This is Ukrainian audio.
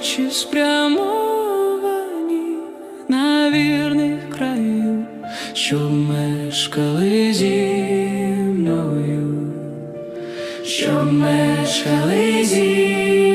очі спрямовані на вірних краю, що мешкали зі мною, що мешкали зі